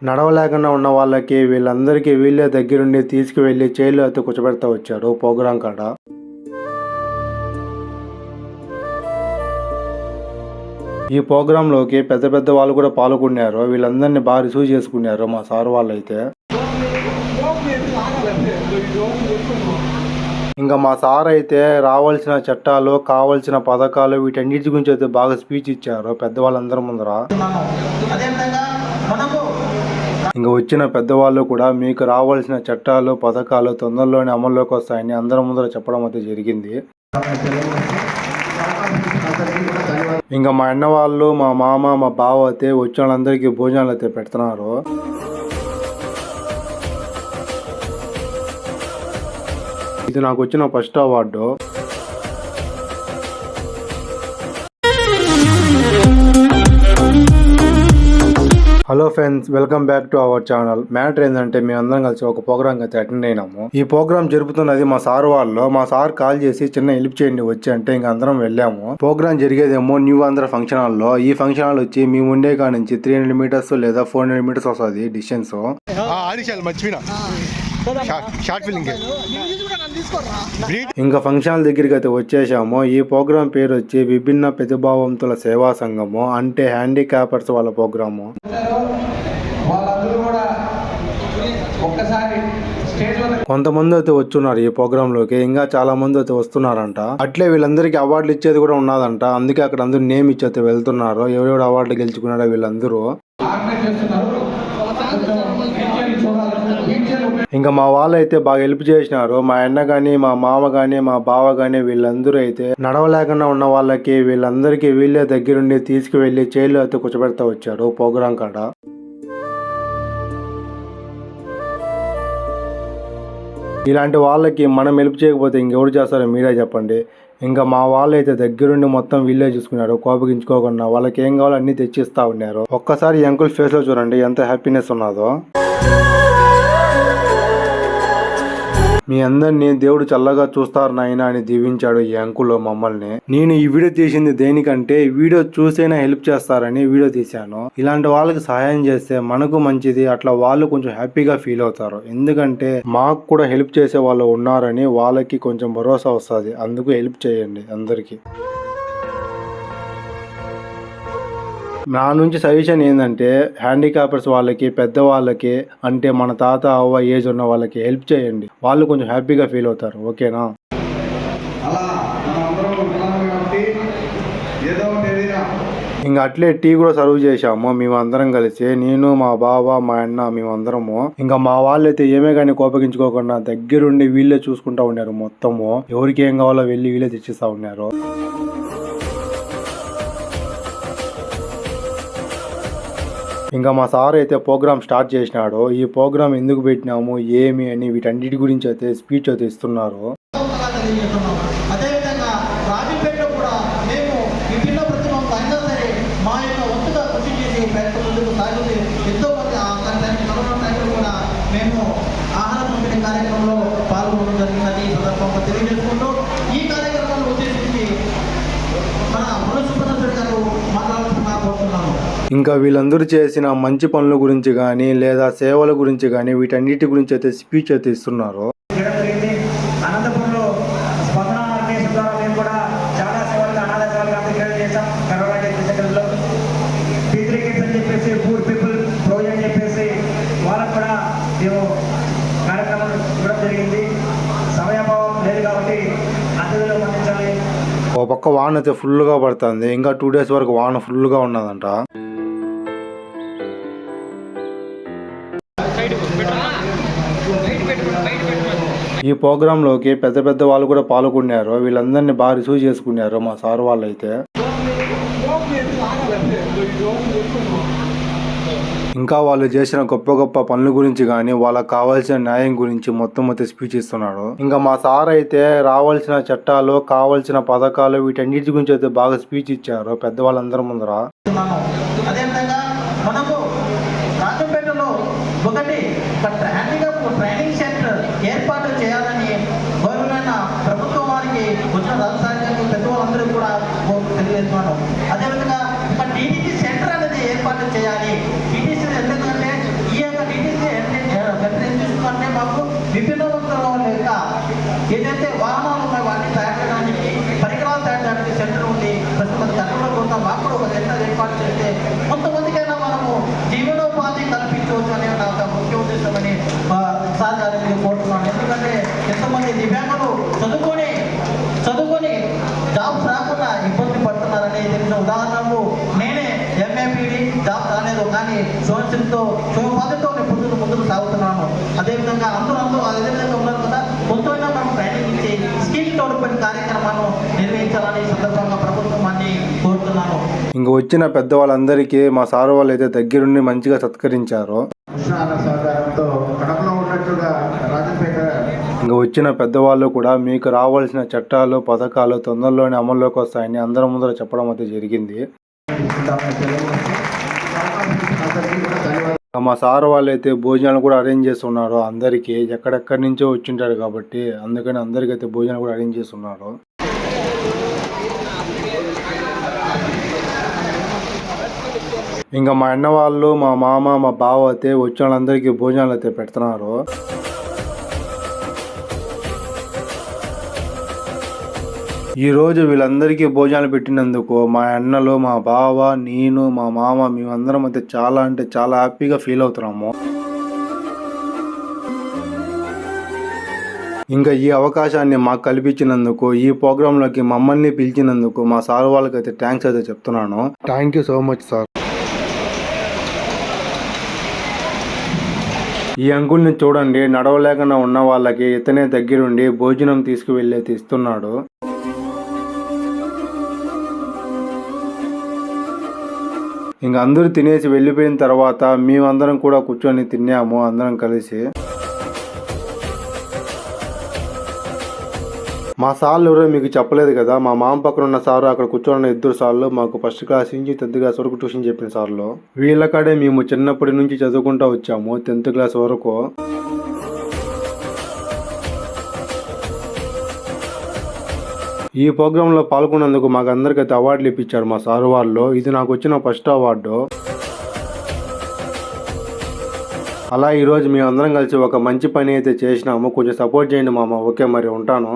నడవలేకుండా ఉన్న వాళ్ళకి వీళ్ళందరికీ వీళ్ళే దగ్గరుండి తీసుకువెళ్ళి చైర్లో అయితే కూర్చోబెడతా వచ్చారు ప్రోగ్రాం కాడ. ఈ ప్రోగ్రాంలోకి పెద్ద పెద్ద వాళ్ళు కూడా పాల్గొన్నారు. వీళ్ళందరినీ బాగా రిసీవ్ చేసుకున్నారు మా సార్ వాళ్ళు అయితే ఇంకా మా సార్ అయితే రావాల్సిన చట్టాలు కావాల్సిన పథకాలు వీటన్నిటి గురించి అయితే బాగా స్పీచ్ ఇచ్చారు పెద్దవాళ్ళందరి ముందర. ఇంకా వచ్చిన పెద్దవాళ్ళు కూడా మీకు రావాల్సిన చట్టాలు పథకాలు తొందరలోనే అమల్లోకి వస్తాయని అందరి ముందర చెప్పడం అయితే జరిగింది. ఇంకా మా అన్న వాళ్ళు మా మామ మా బావ అయితే వచ్చిన వాళ్ళందరికీ భోజనాలు అయితే పెడుతున్నారు. ఇది నాకు వచ్చిన first award. Hello friends welcome back to our channel matter ఏంటంటే మేము అందరం కలిసి ఒక ప్రోగ్రామ్ అయితే అటెండ్ అయినాము. ఈ ప్రోగ్రామ్ జరుపుతున్నది మా సార్ వాళ్ళు. మా సార్ కాల్ చేసి చిన్న హెల్ప్ చేయండి వచ్చి అంటే ఇంక అందరం వెళ్ళాము. ప్రోగ్రామ్ జరిగేదేమో న్యూ ఆంధ్ర ఫంక్షన్ హాల్లో. ఈ ఫంక్షన్ హాల్ వచ్చి మేము ఉండే కాడ నుంచి త్రీ హండ్రెడ్ మీటర్స్ లేదా ఫోర్ హండ్రెడ్ మీటర్స్ వస్తుంది డిస్టెన్స్ షార్ట్ ఇంకా ఫంక్షన్ హాల్ దగ్గరికి అయితే వచ్చేసాము. ఈ ప్రోగ్రామ్ పేరు వచ్చి విభిన్న ప్రతిభావంతుల సేవా సంఘము అంటే హ్యాండిక్యాపర్స్ వాళ్ళ ప్రోగ్రాము వాళ్ళందరూ కూడా ఒక్కసారి స్టేజ్ వద్ద కొంతమంది అయితే వచ్చున్నారు ఈ ప్రోగ్రామ్లోకి ఇంకా చాలా మంది అయితే వస్తున్నారంట. అట్లే వీళ్ళందరికీ అవార్డులు ఇచ్చేది కూడా ఉన్నదంట. అందుకే అక్కడ అందరూ నేమ్ ఇచ్చి అయితే వెళ్తున్నారు. ఎవరెవరు అవార్డులు గెలుచుకున్నారో వీళ్ళందరూ. ఇంకా మా వాళ్ళు అయితే బాగా హెల్ప్ చేసినారు. మా అన్న కానీ మా మామ గాని మా బావ కానీ వీళ్ళందరూ అయితే నడవలేకుండా ఉన్న వాళ్ళకి వీళ్ళందరికీ వీళ్ళే దగ్గరుండి తీసుకువెళ్ళి చైర్లో అయితే కూర్చోబెడతా వచ్చారు ప్రోగ్రాం కాడ. ఇలాంటి వాళ్ళకి మనం హెల్ప్ చేయకపోతే ఇంకెవరు చేస్తారో మీరే చెప్పండి. ఇంకా మా వాళ్ళు అయితే దగ్గరుండి మొత్తం వీళ్ళే చూసుకున్నారు. కోపగించుకోకుండా వాళ్ళకి ఏం కావాలో అన్ని తెచ్చిస్తా ఉన్నారు. ఒక్కసారి ఈ అంకుల్ ఫేస్లో చూడండి ఎంత హ్యాపీనెస్ ఉన్నదో. మీ అందరినీ దేవుడు చల్లగా చూస్తారు నాయన అని దీవించాడు ఈ అంకులో మమ్మల్ని. నేను ఈ వీడియో తీసింది దేనికంటే వీడియో చూసైనా హెల్ప్ చేస్తారని వీడియో తీశాను. ఇలాంటి వాళ్ళకి సహాయం చేస్తే మనకు మంచిది అట్లా వాళ్ళు కొంచెం హ్యాపీగా ఫీల్ అవుతారు. ఎందుకంటే మాకు కూడా హెల్ప్ చేసే వాళ్ళు ఉన్నారని వాళ్ళకి కొంచెం భరోసా వస్తుంది. అందుకు హెల్ప్ చేయండి అందరికీ. నా నుంచి సజెషన్ ఏంటంటే హ్యాండిక్యాపర్స్ వాళ్ళకి పెద్దవాళ్ళకి అంటే మన తాత అవ్వ ఏజ్ ఉన్న వాళ్ళకి హెల్ప్ చేయండి. వాళ్ళు కొంచెం హ్యాపీగా ఫీల్ అవుతారు. ఓకేనా? ఇంకా అట్లే టీ కూడా సర్వ్ చేశాము. మేము అందరం కలిసి నేను మా బావ మా అన్న మేమందరము. ఇంకా మా వాళ్ళైతే ఏమే కానీ కోపగించుకోకుండా దగ్గరుండి వీళ్ళే చూసుకుంటా ఉన్నారు మొత్తము. ఎవరికి ఏం కావాలో వెళ్ళి వీళ్ళే తెచ్చిస్తా ఉన్నారు. ఇంకా మా సార్ అయితే ప్రోగ్రామ్ స్టార్ట్ చేసినాడు ఈ ప్రోగ్రామ్ ఎందుకు పెట్టినాము ఏమి అని వీటన్నిటి గురించి అయితే స్పీచ్ అయితే ఇస్తున్నారు తెలియజేస్తున్నాం అదేవిధంగా రాజంపేటలో కూడా మేము విభిన్న ప్రతిభలు అయినా సరే మా యొక్క వంతుగా కృషి చేసి ప్రయత్నం ముందుకు సాగుతూ ఎంతో మంది ఆ దానికి కరోనా టైంలో కూడా మేము ఆహార పంపిణీ కార్యక్రమంలో పాల్గొనడం జరిగిందని ఈ సందర్భంగా తెలియజేసుకుంటూ ఈ కార్యక్రమాన్ని ఉద్దేశించి మన మనసుపనసుడి గారు మాట్లాడుతున్నా కోరుతున్నాను ఇంకా వీళ్ళందరూ చేసిన మంచి పనుల గురించి కానీ లేదా సేవల గురించి కానీ వీటన్నిటి గురించి అయితే స్పీచ్ అయితే ఇస్తున్నారు. ఓ పక్క వాన అయితే ఫుల్గా పడుతుంది. ఇంకా టూ డేస్ వరకు వాన ఫుల్గా ఉన్నదంట. ఈ ప్రోగ్రాంలోకి పెద్ద పెద్ద వాళ్ళు కూడా పాల్గొన్నారు. వీళ్ళందరినీ బాగా రిసీవ్ చేసుకున్నారు మా సార్ వాళ్ళు అయితే ఇంకా వాళ్ళు చేసిన గొప్ప గొప్ప పనుల గురించి కానీ వాళ్ళకి కావాల్సిన న్యాయం గురించి మొత్తం అయితే స్పీచ్ ఇస్తున్నాడు. ఇంకా మా సార్ అయితే రావాల్సిన చట్టాలు కావాల్సిన పథకాలు వీటన్నిటి గురించి అయితే బాగా స్పీచ్ ఇచ్చారు పెద్దవాళ్ళందరి ముందర. అదేవిధంగా మనకు ఒకటి అంటే మాకు నిపుణులతో యొక్క ఏదైతే వాహనాలు ఉన్నాయి వాటిని తయారు చేయడానికి పరికరాలు తయారు చేయడానికి సెంటర్ ఉంది. ప్రస్తుతం తల్లిదండ్రులు కొంత మాకు ఒక సెంటర్ ఏర్పాటు చేస్తే కొంతమంది కానీ సోచనతో శుభపదతో నేను ముందుకు ముందుకు సాగుతున్నాను. అదేవిధంగా అందరూ అందరూ అదేవిధంగా ఉన్నారు కదా కొంతైనా మనం ట్రైనింగ్ ఇచ్చి స్కిల్ డెవలప్మెంట్ కార్యక్రమాన్ని నిర్వహించాలని సందర్భంగా ప్రభుత్వాన్ని కోరుతున్నాను. ఇంక వచ్చిన పెద్దవాళ్ళందరికీ మా సార్ వాళ్ళు అయితే దగ్గరుండి మంచిగా సత్కరించారు. కృష్ణ అన్న సహకారంతో కడపలో ఉన్నట్టుగా రాజంపేట ఇంక వచ్చిన పెద్దవాళ్ళు కూడా మీకు రావాల్సిన చట్టాలు పథకాలు తొందరలోనే అమల్లోకి వస్తాయని అందరి ముందర చెప్పడం అయితే జరిగింది. మా సార్ వాళ్ళు అయితే భోజనాలు కూడా అరేంజ్ చేస్తున్నారు. అందరికీ ఎక్కడెక్కడి నుంచో వచ్చింటారు కాబట్టి అందుకని అందరికీ అయితే భోజనాలు కూడా అరేంజ్ చేస్తున్నారు. ఇంకా మా అన్న వాళ్ళు మా మామ మా బావ అయితే వచ్చిన వాళ్ళందరికీ భోజనాలు అయితే పెడుతున్నారు. ఈ రోజు వీళ్ళందరికీ భోజనాలు పెట్టినందుకు మా అన్నలు మా బావ నేను మా మామ మేమందరం అయితే చాలా అంటే చాలా హ్యాపీగా ఫీల్ అవుతున్నాము. ఇంకా ఈ అవకాశాన్ని మాకు కల్పించినందుకు ఈ ప్రోగ్రాంలోకి మమ్మల్ని పిలిచినందుకు మా సార్ వాళ్ళకి అయితే థ్యాంక్స్ అయితే చెప్తున్నాను. Thank you so much sir ఈ అంకుల్ని చూడండి నడవలేకుండా ఉన్న వాళ్ళకి ఇతనే దగ్గరుండి భోజనం తీసుకువెళ్ళి ఇస్తున్నాడు. ఇంక అందరూ తినేసి వెళ్ళిపోయిన తర్వాత మేమందరం కూడా కూర్చొని తిన్నాము అందరం కలిసి. మా సార్లు ఎవరో మీకు చెప్పలేదు కదా మా మామ పక్కన ఉన్న సారు అక్కడ కూర్చొని ఇద్దరు సార్లు మాకు ఫస్ట్ క్లాస్ నుంచి టెన్త్ క్లాస్ వరకు ట్యూషన్ చెప్పిన సార్లు. వీళ్ళకాడే మేము చిన్నప్పటి నుంచి చదువుకుంటూ వచ్చాము టెన్త్ క్లాస్ వరకు. ఈ ప్రోగ్రాంలో పాల్గొన్నందుకు మాకు అందరికైతే అవార్డులు ఇప్పించారు మా సారు వాళ్ళు. ఇది నాకు వచ్చిన ఫస్ట్ అవార్డు. అలా ఈరోజు మేము అందరం కలిసి ఒక మంచి పని అయితే చేసినాము. కొంచెం సపోర్ట్ చేయండి మామ. ఓకే మరి ఉంటాను.